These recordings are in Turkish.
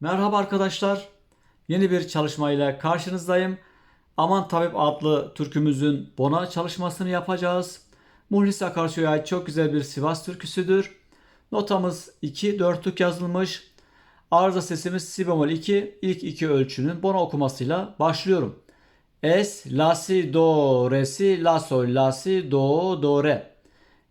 Merhaba arkadaşlar. Yeni bir çalışmayla karşınızdayım. Aman Tabip adlı türkümüzün bona çalışmasını yapacağız. Muhlis Akarsu'ya ait çok güzel bir Sivas türküsüdür. Notamız 2 dörtlük yazılmış. Arıza sesimiz si bemol 2 ilk iki ölçünün bona okumasıyla başlıyorum. Es, la, si, do, re, si, la, sol, la, si, do, do, re.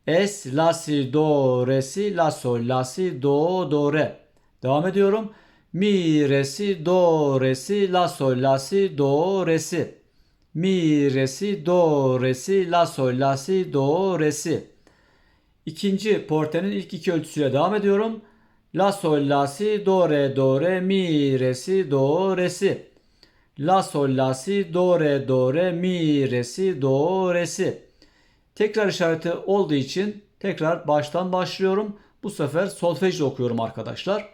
Es, la, si, do, re, si, la, sol, la, si, do, do, re. Devam ediyorum. Mi, re, si, do, re, si, la, sol, la, si, do, re, si. Mi, re, si, do, re, si, la, sol, la, si, do, re, si. İkinci portenin ilk iki ölçüsüyle devam ediyorum. La, sol, la, si, do, re, do, re, mi, re, si, do, re, si. La, sol, la, si, do, re, do, re, mi, re, si, do, re, si. Tekrar işareti olduğu için tekrar baştan başlıyorum. Bu sefer solfejle okuyorum arkadaşlar.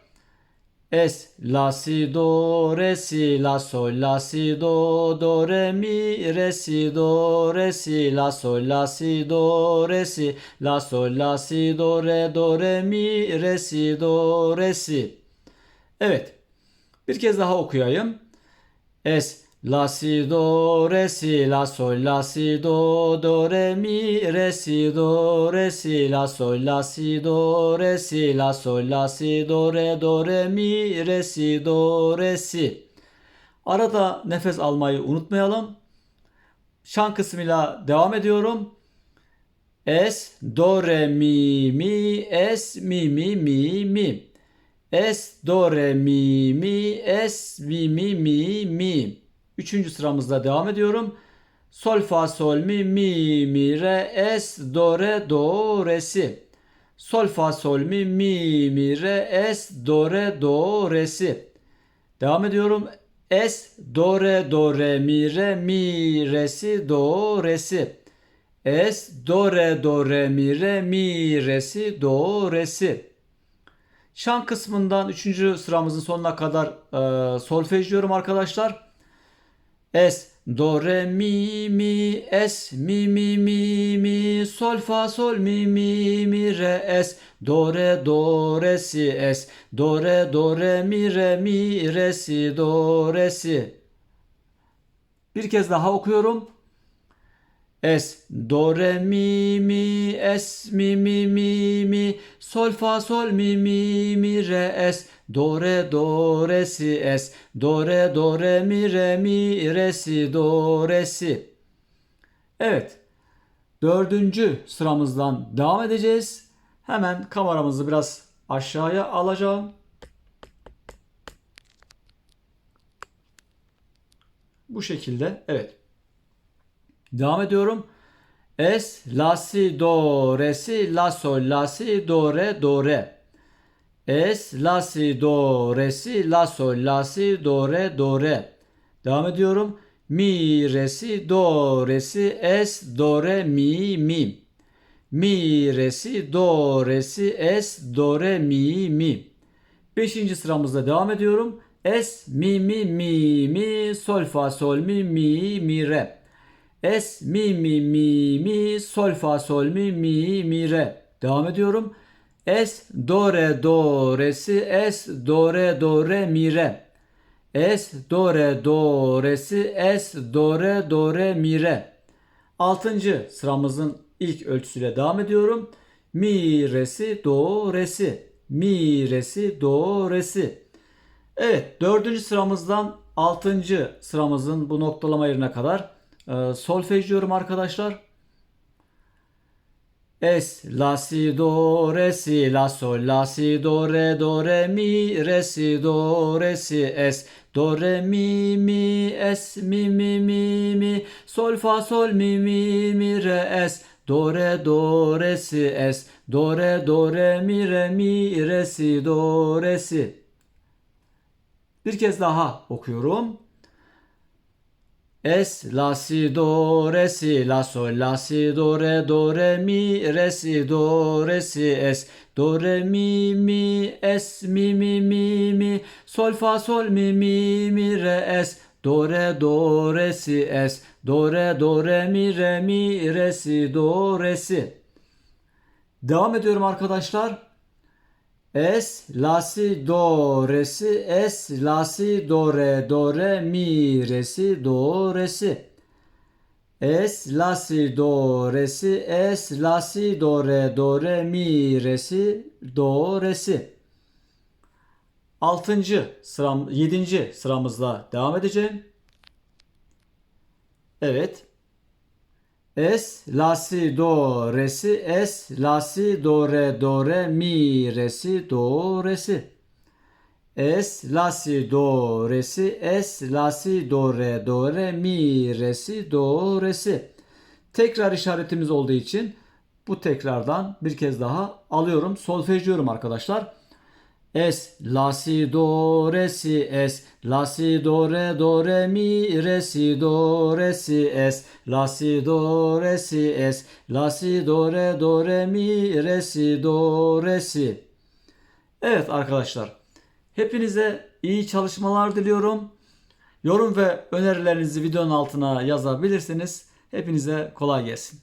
Es, la, si, do, re, si, la, sol, la, si, do, do, re, mi, re, si, do, re, si, la, sol, la, si, do, re, si, la, sol, la, si, do, re, do, re, mi, re, si, do, re, si. Evet. Bir kez daha okuyayım. Es, la, si, do, re, si, la, sol, la, si, do, do, re, mi, re, si, do, re, si, la, sol, la, si, do, re, si, la, sol, la, si, do, re, do, re, mi, re, si, do, re, si. Arada nefes almayı unutmayalım. Şan kısmıyla devam ediyorum. Es, do, re, mi, mi, es, mi, mi, mi, mi. Es, do, re, mi, mi, es, mi, mi, mi, mi. Üçüncü sıramızda devam ediyorum. Sol, fa, sol, mi, mi, mi, re, es, do, re, do, re, si. Sol, fa, sol, mi, mi, mi, re, es, do, re, do, re, si. Devam ediyorum. Es, do, re, do, re, mi, re, mi, re, si, do, re, si. Es, do, re, do, re, mi, re, mi, re, si, do, re, si. Şan kısmından 3. sıramızın sonuna kadar e, solfejliyorum arkadaşlar. Es, do, re, mi, mi, es, mi, mi, mi, mi, sol, fa, sol, mi, mi, mi, re, es, do, re, do, re, si, es, do, re, do, re, mi, re, mi, re, si, do, re, si. Bir kez daha okuyorum. Es, do, re, mi, mi, es, mi, mi, mi, mi, sol, fa, sol, mi, mi, mi, re, es, do, re, do, re, si, es, do, re, do, re, mi, re, mi, re, si, do, re, si. Evet, dördüncü sıramızdan devam edeceğiz. Hemen kameramızı biraz aşağıya alacağım. Bu şekilde, evet. Devam ediyorum. Es, la, si, do, re, si, la, sol, la, si, do, re, do, re. Es, la, si, do, re, si, la, sol, la, si, do, re, do, re. Devam ediyorum. Mi, re, si, do, re, si, es, do, re, mi, mi. Mi, re, si, do, re, si, es, do, re, mi, mi. Beşinci sıramızda devam ediyorum. Es, mi, mi, mi, mi, sol, fa, sol, mi, mi, mi, re. Es, mi, mi, mi, mi, sol, fa, sol, mi, mi, mi, re. Devam ediyorum. Es, do, re, do, re, si, es, do, re, do, re, mi, re. Es, do, re, do, re, si, es, do, re, do, re, mi, re. Altıncı sıramızın ilk ölçüsüyle devam ediyorum. Mi, re, si, do, re, si. Mi, re, si, do, re, si. Evet dördüncü sıramızdan altıncı sıramızın bu noktalama yerine kadar e, solfejliyorum arkadaşlar. Es, la, si, do, re, si, la, sol, la, si, do, re, do, re, mi, re, si, do, re, si, es, do, re, mi, mi, es, mi, mi, mi, mi, sol, fa, sol, mi, mi, mi, re, es, do, re, do, re, si, es, do, re, do, re, mi, re, mi, re, si, do, re, si. Bir kez daha okuyorum. Es, la, si, do, re, si, la, sol, la, si, do, re, do, re, mi, re, si, do, re, si, es, do, re, mi, mi, es, mi, mi, mi, mi, sol, fa, sol, mi, mi, mi, re, es, do, re, do, re, si, es, do, re, do, re, mi, re, mi, re, si, do, re, si. Devam ediyorum arkadaşlar. Es, la, si, do, re, si, es, la, si, do, re, do, re, mi, re, si, do, re, si. Es, la, si, do, re, si, es, la, si, do, re, do, re, mi, re, si, do, re, si. Altıncı sıram, yedinci sıramızla devam edeceğim. Evet. Es, la, si, do, re, si, es, la, si, do, re, do, re, mi, re, si, do, re, si. Es, la, si, do, re, si, es, la, si, do, re, do, re, mi, re, si, do, re, si. Tekrar işaretimiz olduğu için bu tekrardan bir kez daha alıyorum. Solfejliyorum arkadaşlar. Es, la, si, do, re, si, es, la, si, do, re, do, re, mi, re, si, do, re, si, es, la, si, do, re, si, es, la, si, do, re, do, re, mi, re, si, do, re, si. Evet arkadaşlar, hepinize iyi çalışmalar diliyorum. Yorum ve önerilerinizi videonun altına yazabilirsiniz. Hepinize kolay gelsin.